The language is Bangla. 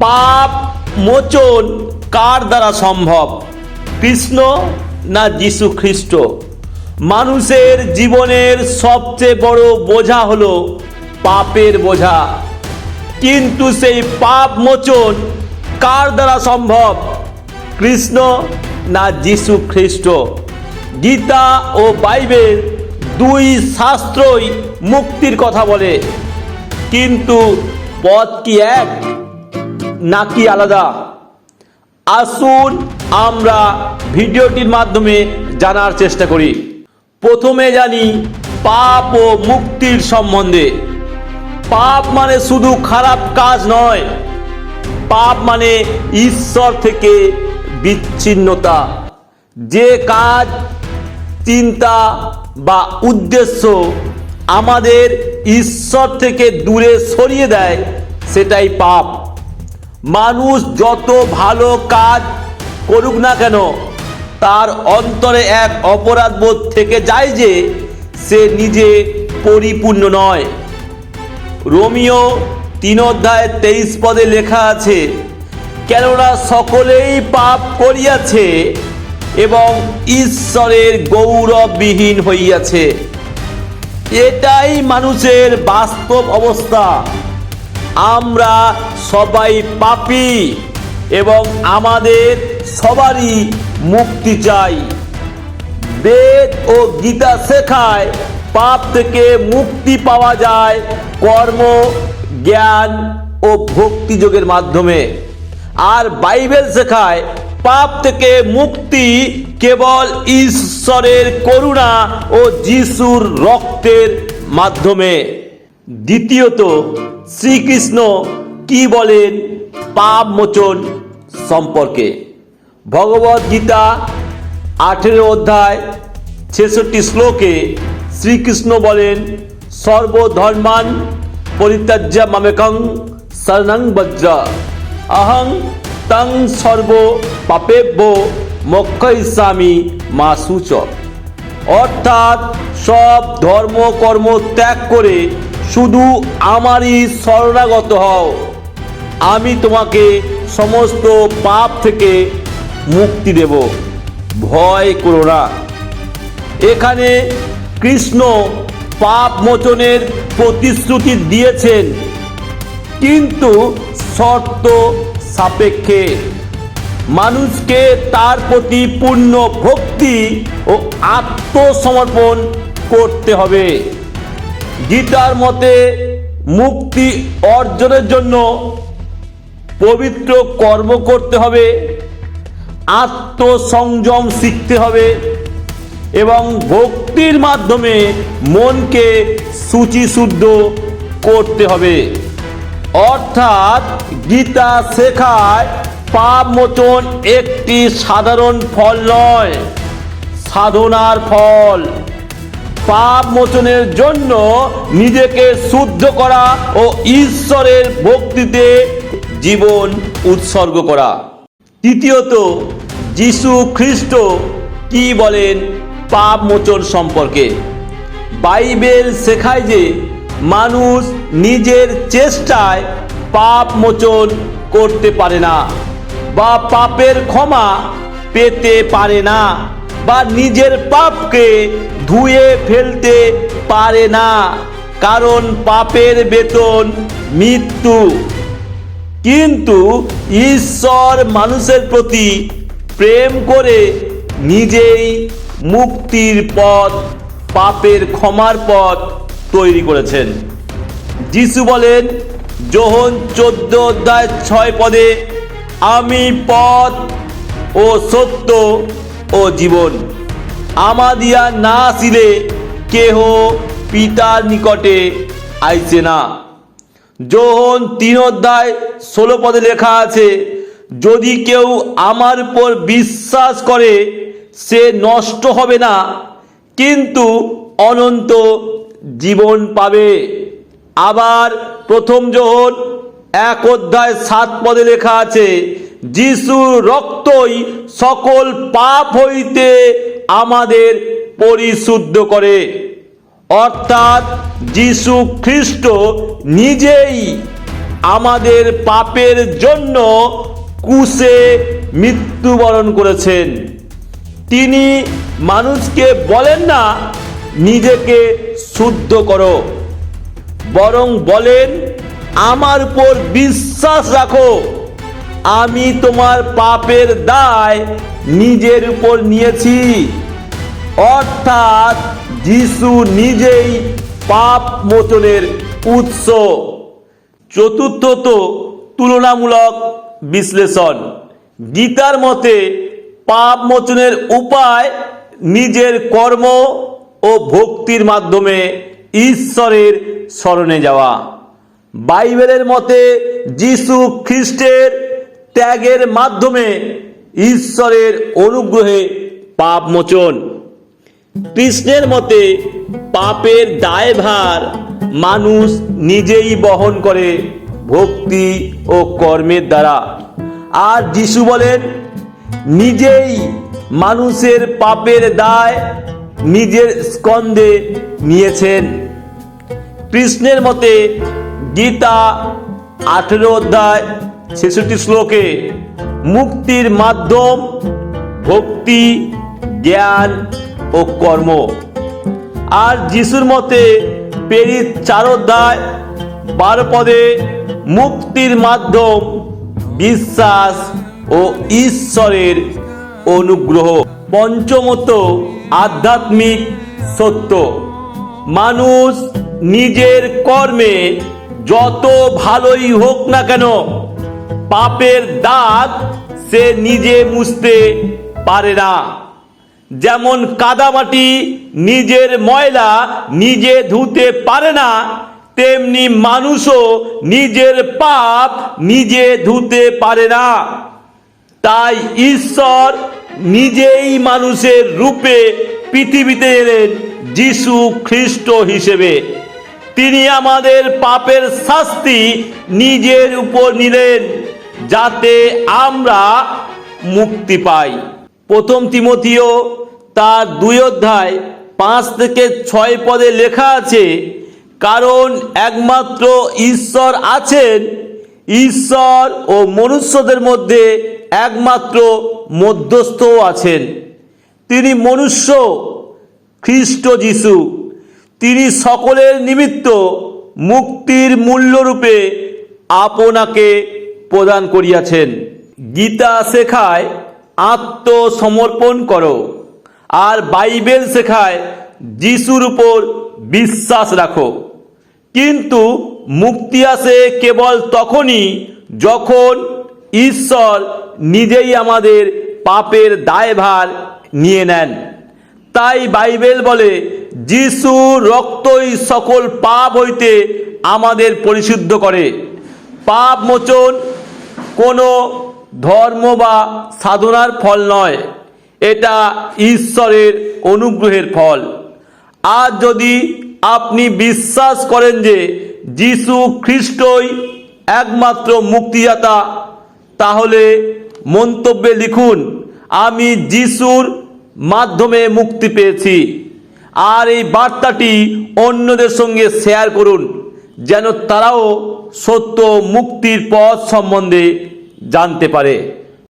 পাপ মোচন কার দ্বারা সম্ভব? কৃষ্ণ না যিশু খ্রিস্ট? মানুষের জীবনের সবচেয়ে বড় বোঝা হলো পাপের বোঝা। কিন্তু সেই পাপ মোচন কার দ্বারা সম্ভব? কৃষ্ণ না যিশু খ্রিস্ট? গীতা ও বাইবেল দুই শাস্ত্রই মুক্তির কথা বলে। কিন্তু পথ কি এক? নাকি আলাদা? আসুন আমরা ভিডিওটির মাধ্যমে জানার চেষ্টা করি। প্রথমে জানি পাপ ও মুক্তির সম্বন্ধে। পাপ মানে শুধু খারাপ কাজ নয়। পাপ মানে ঈশ্বর থেকে বিচ্ছিন্নতা। যে কাজ, চিন্তা বা উদ্দেশ্য আমাদের ঈশ্বর থেকে দূরে সরিয়ে দেয়, সেটাই পাপ। মানুষ যত ভালো কাজ করুক না কেন, তার অন্তরে এক অপরাধ বোধ থেকে যায় যে সে নিজে পরিপূর্ণ নয়। রোমিও তিন অধ্যায় তেইশ পদে লেখা আছে, কেননা সকলেই পাপ করিয়াছে এবং ঈশ্বরের গৌরববিহীন হইয়াছে। এটাই মানুষের বাস্তব অবস্থা। আমরা সবাই পাপি এবং আমাদের সবারই মুক্তি চাই। বেদ ও গীতা শেখায় পাপ থেকে মুক্তি পাওয়া যায় কর্ম, জ্ঞান ও ভক্তিযোগের মাধ্যমে। আর বাইবেল শেখায় পাপ থেকে মুক্তি কেবল ঈশ্বরের করুণা ও যিশুর রক্তের মাধ্যমে। দ্বিতীয়ত শ্রীকৃষ্ণ কি বলেন? পাপ মোচন সম্পর্কে। ভগবত গীতা আঠেরো অধ্যায় ছেষট্টি শ্লোকে শ্রীকৃষ্ণ বলেন, সর্বধর্মান পরিত্যাজ্য মামেকং শরণং বজ্র। অহং তং সর্ব পাপেভ্য মোক্ষয়িষ্যামি মা সূচ অর্থাৎ সব ধর্ম কর্ম ত্যাগ করে শুধু আমারই শরণাগত হও। আমি তোমাকে সমস্ত পাপ থেকে মুক্তি দেব। ভয় করো না। এখানে কৃষ্ণ পাপ মোচনের প্রতিশ্রুতি দিয়েছেন, কিন্তু শর্ত সাপেক্ষে। মানুষকে তার প্রতি পূর্ণ ভক্তি ও আত্মসমর্পণ করতে হবে। গীতার মতে মুক্তি অর্জনের জন্য পবিত্র কর্ম করতে হবে, আত্মসংযম শিখতে হবে এবং ভক্তির মাধ্যমে মনকে শুচিশুদ্ধ করতে হবে। অর্থাৎ গীতা শেখায় পাপ মোচন একটি সাধারণ ফল নয়, সাধনার ফল। পাপ মোচনের জন্য নিজেকে শুদ্ধ করা ও ঈশ্বরের ভক্তিতে জীবন উৎসর্গ করা। তৃতীয়ত, যিশু খ্রিস্ট কি বলেন পাপ মোচন সম্পর্কে? বাইবেল শেখায় যে মানুষ নিজের চেষ্টায় পাপ মোচন করতে পারে না বা পাপের ক্ষমা পেতে পারে না। বা নিজের পাপকে ধুয়ে ফেলতে পারে না, কারণ পাপের বেতন মৃত্যু। কিন্তু ঈশ্বর মানুষের প্রতি প্রেম করে নিজেই মুক্তির পথ, পাপের ক্ষমার পথ তৈরি করেছেন। যিশু বলেন, যোহন চোদ্দ অধ্যায় ছয় পদে, আমি পথ ও সত্য ও জীবন। আমাদিয়া না আসিলে কেহ পিতার নিকটে আইছে না। যোহন তিন অধ্যায় ষোলো পদে লেখা আছে, যদি কেউ আমার উপর বিশ্বাস করে, সে নষ্ট হবে না, কিন্তু অনন্ত জীবন পাবে। আবার প্রথম যোহন এক অধ্যায় সাত পদে লেখা আছে যিশুর রক্তই সকল পাপ হইতে আমাদের পরিশুদ্ধ করে। অর্থাৎ যিশু খ্রিস্ট নিজেই আমাদের পাপের জন্য কুশে মৃত্যুবরণ করেছেন। তিনি মানুষকে বলেন না, নিজেকে শুদ্ধ করো, বরং বলেন, আমার উপর বিশ্বাস রাখো। আমি তোমার পাপের দায় নিজের উপর নিয়েছি। অর্থাৎ যিশু নিজেই পাপ মোচনের উৎস। চতুর্থত তুলনামূলক বিশ্লেষণ। গীতার মতে পাপ মোচনের উপায় নিজের কর্ম ও ভক্তির মাধ্যমে ঈশ্বরের স্মরণে যাওয়া। বাইবেলের মতে যিশু খ্রিস্টের ত্যাগের মাধ্যমে ঈশ্বরের অনুগ্রহে পাপ মোচন। কৃষ্ণের মতে পাপের দায়ভার মানুষ নিজেই বহন করে ভক্তি ও কর্মের দ্বারা। আর যিশু বলেন, নিজেই মানুষের পাপের দায় নিজের স্কন্ধে নিয়েছেন। কৃষ্ণের মতে গীতা আঠেরো অধ্যায় ছেষট্টি শ্লোকে, মুক্তির মাধ্যম ভক্তি, জ্ঞান ও কর্ম। আর যিশুর মতে পেরিত চার অধ্যায় বারো পদে, মুক্তির মাধ্যম বিশ্বাস ও ঈশ্বরের অনুগ্রহ। পঞ্চমত, আধ্যাত্মিক সত্য। মানুষ নিজের কর্মে যত ভালোই হোক না কেন পাপের দাঁত সে নিজে মুছতে পারে না। যেমন কাদামাটি নিজের ময়লা নিজে ধুতে পারে না, তেমনি মানুষও নিজের পাপ নিজে ধুতে পারে না। তাই ঈশ্বর নিজেই মানুষের রূপে পৃথিবীতে এলেন যিশু খ্রিস্ট হিসেবে। তিনি আমাদের পাপের শাস্তি নিজের উপর নিলেন। যাতে আমরা মুক্তি পাই। প্রথম তিমতীয় তার দুই অধ্যায় পাঁচ থেকে ছয় পদে লেখা আছে, কারণ একমাত্র ঈশ্বর আছেন, ঈশ্বর ও মনুষ্যদের মধ্যে একমাত্র মধ্যস্থও আছেন। তিনি মনুষ্য, খ্রিস্ট যিশু। তিনি সকলের নিমিত্ত মুক্তির মূল্যরূপে আপনাকে প্রদান করিয়াছেন। গীতা শেখায় আত্মসমর্পণ করো, আর বাইবেল শেখায় যিশুর উপর বিশ্বাস রাখো। কিন্তু মুক্তি আসে কেবল তখনই যখন ঈশ্বর নিজেই আমাদের পাপের দায়ভার নিয়ে নেন। তাই বাইবেল বলে, যিশু রক্তই সকল পাপ হইতে আমাদের পরিশুদ্ধ করে। পাপ মোচন কোনো ধর্ম বা সাধনার ফল নয়। এটা ঈশ্বরের অনুগ্রহের ফল। আর যদি আপনি বিশ্বাস করেন যে যিশু খ্রিস্টই একমাত্র মুক্তিদাতা, তাহলে মন্তব্যে লিখুন, আমি যিশুর মাধ্যমে মুক্তি পেয়েছি। আর এই বার্তাটি অন্যদের সঙ্গে শেয়ার করুন, যেন তারাও সত্য মুক্তির পথ সম্বন্ধে জানতে পারে।